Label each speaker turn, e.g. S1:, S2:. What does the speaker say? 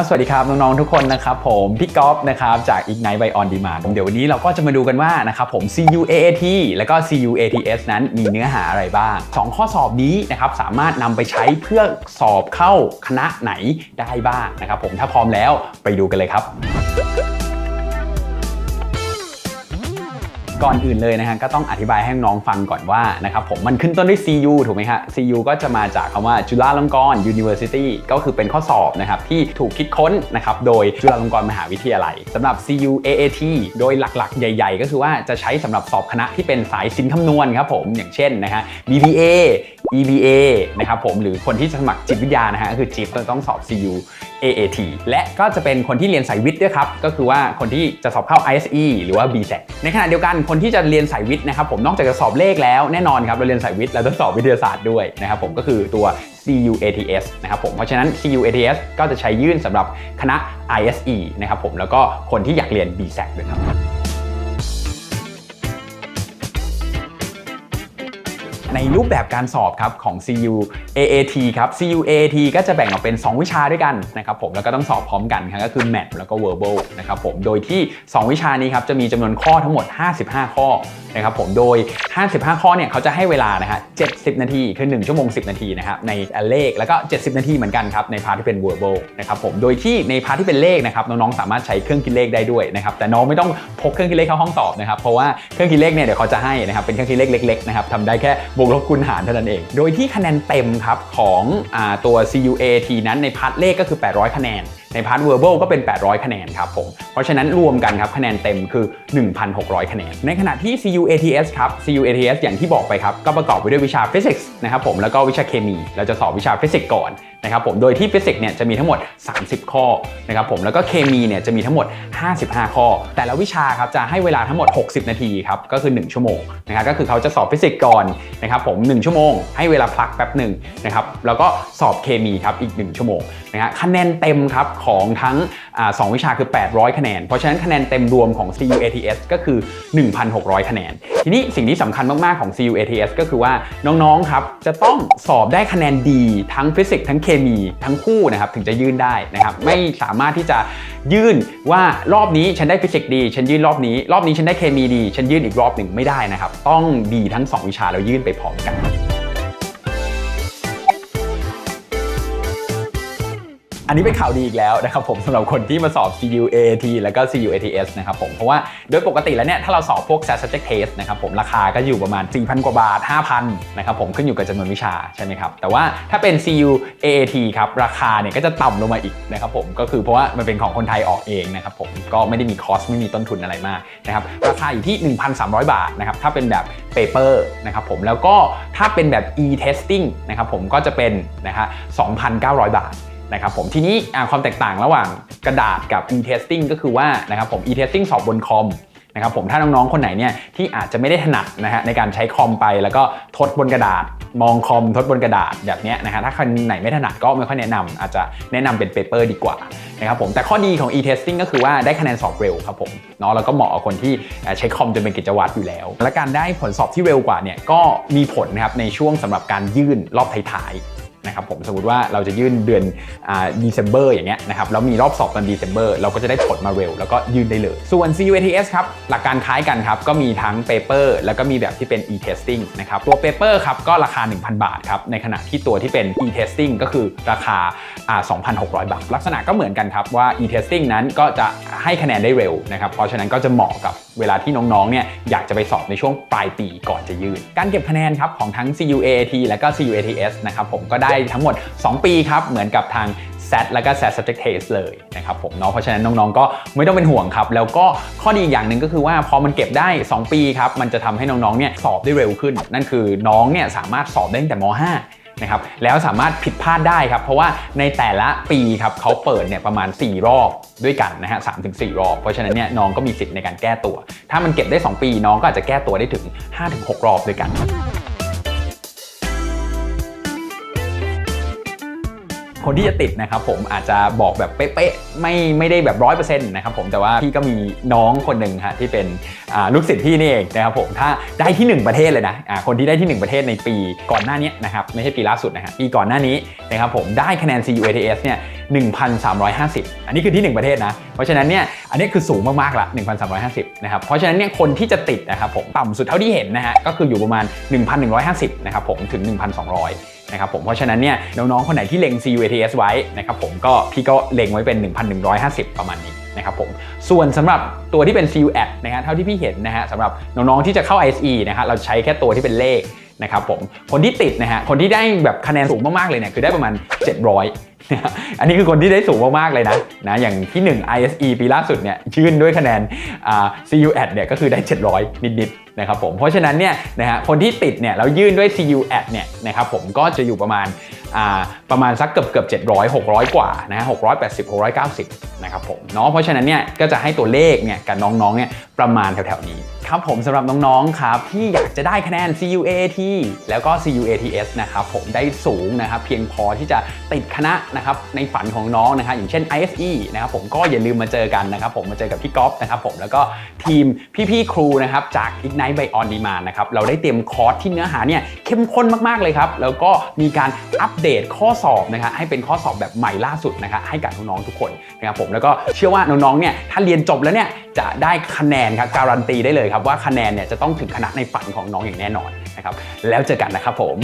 S1: บสวัสดีครับน้อง ๆ ทุกคนนะครับผมพี่ก๊อฟนะครับจาก Ignite by On Demand เดี๋ยววันนี้เราก็จะมาดูกันว่านะครับผม CU AAT แล้วก็ CU ATS นั้นมีเนื้อหาอะไรบ้าง 2 ข้อสอบนี้นะครับสามารถนำไปใช้เพื่อสอบเข้าคณะไหนได้บ้างนะครับผมถ้าพร้อมแล้วไปดูกันเลยครับ ก่อนอื่นเลยนะฮะก็ต้องอธิบายให้น้องฟังก่อนว่านะครับผมมันขึ้นต้นด้วย CU ถูกไหมฮะ CU ก็จะมาจากคำว่าจุฬาลงกรณ์ University ก็คือเป็นข้อสอบนะครับที่ถูกคิดค้นนะครับโดยจุฬาลงกรณ์มหาวิทยาลัยสำหรับ CU AAT โดยหลักๆ ใหญ่ ๆ ก็คือว่าจะใช้สำหรับสอบคณะที่เป็นสายสินคำนวณครับผมอย่างเช่นนะฮะ BBA EBA นะครับผมหรือคนที่จะสมัครจิตวิทยานะฮะก็คือจิตต้องสอบ CU AAT และก็จะเป็นคนที่เรียนสายวิทย์ด้วยครับ ก็คือว่าคนที่จะสอบเข้า ISE หรือว่า BSEC ในขณะเดียวกันคนที่จะเรียนสายวิทย์นะครับผมนอกจากจะสอบเลขแล้วแน่นอนครับเราเรียนสายวิทย์เราต้องสอบวิทยาศาสตร์ด้วยนะครับผมก็คือตัว CU ATS นะครับผมเพราะฉะนั้น CU ATS ก็จะใช้ยื่นสำหรับคณะ ISE นะครับผมแล้วก็คนที่อยากเรียน BSEC ด้วยครับ ในรูปแบบการสอบครับของ CU AAT ครับ CU AAT ก็จะแบ่งออกเป็น 2 วิชาด้วยกันนะครับผมแล้วก็ต้องสอบพร้อมกันครับก็คือ Math แล้วก็ Verbal นะครับผมโดยที่ 2 วิชานี้ครับจะมีจำนวนข้อทั้งหมด 55 ข้อนะครับผมโดย 55 ข้อเนี่ยเขาจะให้เวลานะฮะ70 นาที คือ 1 ชั่วโมง 10 นาทีนะครับในเลขแล้วก็ 70 นาทีเหมือนกันครับในพาร์ทที่เป็น Verbal นะครับผมโดยที่ในพาร์ทที่เป็นเลขนะครับน้องๆสามารถใช้เครื่องคิดเลขได้ด้วยนะครับแต่น้องไม่ต้องพกเครื่องคิดเลขเข้าห้องสอบนะครับเพราะว่าเครื่องคิดเลขเนี่ยเดี๋ยวเขาจะให้นะครับเป็นเครื่องคิดเลขเล็กๆนะครับทำได้แค่วกลบคูณหารเท่านั้นเอง โดยที่คะแนนเต็มครับของอตัว CUAT นั้นในพาร์ทเลขก็คือ 800 คะแนน ในพาร์ท verbal ก็เป็น 800 คะแนนครับผม เพราะฉะนั้นรวมกันครับคะแนนเต็มคือ 1,600 คะแนน ในขณะที่ CUATS ครับ CUATS อย่างที่บอกไปครับก็ประกอบไปด้วยวิชาฟิสิกส์นะครับผมแล้วก็วิชาเคมี เราจะสอบวิชาฟิสิกส์ก่อน นะครับผมโดยที่ฟิสิกส์เนี่ยจะมีทั้งหมด 30 ข้อนะครับผมแล้วก็เคมีเนี่ยจะมีทั้งหมด 55 ข้อ แต่ละวิชาครับจะให้เวลาทั้งหมด 60 นาทีครับก็คือ 1 ชั่วโมงนะครับก็คือเขาจะสอบฟิสิกส์ก่อนนะครับผม1ชั่วโมง ให้เวลาพักแป๊บหนึ่งนะครับแล้วก็สอบเคมีครับอีก 1 ชั่วโมงนะฮะคะแนนเต็มครับของทั้ง สองวิชาคือ 800 คะแนน เพราะฉะนั้นคะแนนเต็มรวมของ CUATS ก็คือ 1,600 คะแนน ทีนี้สิ่งที่สำคัญมากๆของ CUATS ก็คือว่าน้องๆครับจะต้องสอบได้คะแนนดีทั้งฟิสิกส์ทั้งเคมีทั้งคู่นะครับถึงจะยื่นได้นะครับไม่สามารถที่จะยื่นว่ารอบนี้ฉันได้ฟิสิกส์ดี ฉันยื่นรอบนี้ รอบนี้ฉันได้เคมีดี ฉันยื่นอีกรอบหนึ่งไม่ได้นะครับต้องดีทั้ง 2 วิชาแล้วยื่นไปพร้อมกัน อันนี้เป็นข่าวดีอีกแล้วนะครับผมสำหรับคนที่มาสอบ CUAT แล้วก็ CU ATS นะครับผมเพราะว่าโดยปกติแล้วเนี่ยถ้าเราสอบพวก SAT subject test นะครับผมราคาก็อยู่ประมาณ 4,000 กว่าบาท 5,000 นะครับผมขึ้นอยู่กับจำนวนวิชาใช่ไหมครับ แต่ว่าถ้าเป็น CU AAT ครับราคาเนี่ยก็จะต่ำลงมาอีกนะครับผมก็คือเพราะว่ามันเป็นของคนไทยออกเองนะครับผมก็ไม่ได้มีคอสไม่มีต้นทุนอะไรมากนะครับราคาอยู่ที่ 1,300 บาทนะครับถ้าเป็นแบบ paper นะครับผมแล้วก็ถ้าเป็นแบบ e-testing นะครับผมก็จะเป็นนะฮะ2,900 บาท นะครับผมทีนี้ความแตกต่างระหว่างกระดาษกับ e-testing ก็คือว่านะครับผม e-testing สอบบนคอมนะครับผมถ้าน้องๆ คนไหนเนี่ยที่อาจจะไม่ได้ถนัดนะฮะในการใช้คอมไปแล้วก็ทดบนกระดาษ มองคอมทดบนกระดาษแบบนี้นะฮะถ้าคนไหนไม่ถนัดก็ไม่ค่อยแนะนำอาจจะแนะนำเป็นเปเปอร์ดีกว่านะครับผมแต่ข้อดีของ e-testing ก็คือว่าได้คะแนนสอบเร็วครับผมเนาะแล้วก็เหมาะกับคนที่ใช้คอมจนเป็นกิจวัตรอยู่แล้ว และการได้ผลสอบที่เร็วกว่าเนี่ยก็มีผลนะครับในช่วงสำหรับการยื่นรอบท้ายๆ นะครับผมสมมติว่าเราจะยื่นเดือนอ่า December อย่างเงี้ยนะครับแล้วมีรอบสอบตอน December เราก็จะได้ผลมาเร็ว แล้วก็ยื่นได้เลย ส่วน CUATS ครับหลักการคล้ายกันครับก็มีทั้ง paper แล้วก็มีแบบที่เป็น e-testing นะครับตัว paper ครับก็ราคา 1,000 บาทครับในขณะที่ตัวที่เป็น e-testing ก็คือราคาอ่า2,600 บาท ลักษณะก็เหมือนกันครับว่า e-testing นั้นก็จะให้คะแนนได้เร็วนะครับเพราะฉะนั้นก็จะเหมาะกับเวลาที่น้องๆเนี่ยอยากจะไปสอบในช่วงปลายปีก่อนจะยื่น การเก็บคะแนนครับของทั้ง CUAT และก็ CUATS นะครับผมก็ได้ทั้งหมด 2 ปีครับ เหมือนกับทาง SAT แล้วก็ SAT subject test เลยนะครับผมเนาะเพราะฉะนั้นน้องๆ ก็ไม่ต้องเป็นห่วงครับ แล้วก็ข้อดีอีกอย่างหนึ่งก็คือว่าพอมันเก็บได้ 2 ปีครับ มันจะทำให้น้องๆ เนี่ยสอบได้เร็วขึ้น นั่นคือน้องเนี่ยสามารถสอบได้ตั้งแต่ม .5 นะครับแล้วสามารถผิดพลาดได้ครับ เพราะว่าในแต่ละปีครับเขาเปิดเนี่ยประมาณ 4 รอบด้วยกันนะฮะสามถึงสี่รอบ เพราะฉะนั้นเนี่ยน้องก็มีสิทธิ์ในการแก้ตัว ถ้ามันเก็บได้ 2 ปีน้องก็อาจจะแก้ตัวได้ถึง 5-6 รอบด้วยกัน คนที่จะติดนะครับผมอาจจะบอกแบบเป๊ะๆไม่ไม่ได้แบบร้อยเปอร์เซ็นต์นะครับผมแต่ว่าพี่ก็มีน้องคนหนึ่งฮะที่เป็นลูกศิษย์พี่นี่เองนะครับผมถ้าได้ที่ 1 ประเทศเลยนะคนที่ได้ที่ 1 ประเทศในปีก่อนหน้านี้นะครับไม่ใช่ปีล่าสุดนะฮะปีก่อนหน้านี้นะครับผมได้คะแนน CUATS เนี่ย1,350 อันนี้คือที่ 1 ประเทศนะ เพราะฉะนั้นเนี่ยอันนี้คือสูงมากๆละ1,350นะครับเพราะฉะนั้นเนี่ยคนที่จะติดนะครับผมต่ำสุดเท่าที่เห็นนะฮะก็คืออยู่ประมาณ 1,150นะครับผมถึง 1,200 นะครับผมเพราะฉะนั้นเนี่ยน้องๆคนไหนที่เล็ง CUATS ไว้นะครับผมก็พี่ก็เล็งไว้เป็น 1,150 ประมาณนี้นะครับผมส่วนสำหรับตัวที่เป็น CUAT นะฮะเท่าที่พี่เห็นนะฮะสำหรับน้องๆที่จะเข้า ISE นะฮะเราใช้แค่ตัวที่เป็นเลขนะครับผมคนที่ติดนะฮะคนที่ได้แบบคะแนนสูงมากๆเลยเนี่ยคือได้ประมาณ 700อันนี้คือคนที่ได้สูงมาก ๆ เลยนะนะอย่างที่ 1 ISE ปีล่าสุดเนี่ยยื่นด้วยคะแนน CUAT เนี่ยก็คือได้ 700 นิด ๆ นะครับผมเพราะฉะนั้นเนี่ยนะฮะคนที่ติดเนี่ยแล้วยื่นด้วย CUAT เนี่ยนะครับผมก็จะอยู่ประมาณอ่าประมาณสักเกือบเกือบ700 600 กว่านะฮะ680 690 นะครับผมเนาะเพราะฉะนั้นเนี่ยก็จะให้ตัวเลขเนี่ยกับน้องๆเนี่ยประมาณแถวๆนี้ ครับผมสำหรับน้องๆครับที่อยากจะได้คะแนน CUAT แล้วก็ CUATS นะครับผมได้สูงนะครับเพียงพอที่จะติดคณะนะครับในฝันของน้องนะครับอย่างเช่น ISE นะครับผมก็อย่าลืมมาเจอกันนะครับผมมาเจอกับพี่ก๊อฟนะครับผมแล้วก็ทีมพี่ๆครูนะครับจาก Ignite by On Demand นะครับเราได้เตรียมคอร์สที่เนื้อหาเนี่ยเข้มข้นมากๆเลยครับแล้วก็มีการอัปเดตข้อสอบนะครับให้เป็นข้อสอบแบบใหม่ล่าสุดนะครับให้กับน้องๆทุกคนนะครับผมแล้วก็เชื่อว่าน้องๆเนี่ยถ้าเรียนจบแล้วเนี่ยจะได้คะแนนครับการันตีได้เลยครับว่าคะแนนเนี่ยจะต้องถึงคณะในฝันของน้องอย่างแน่นอนนะครับแล้วเจอกันนะครับผม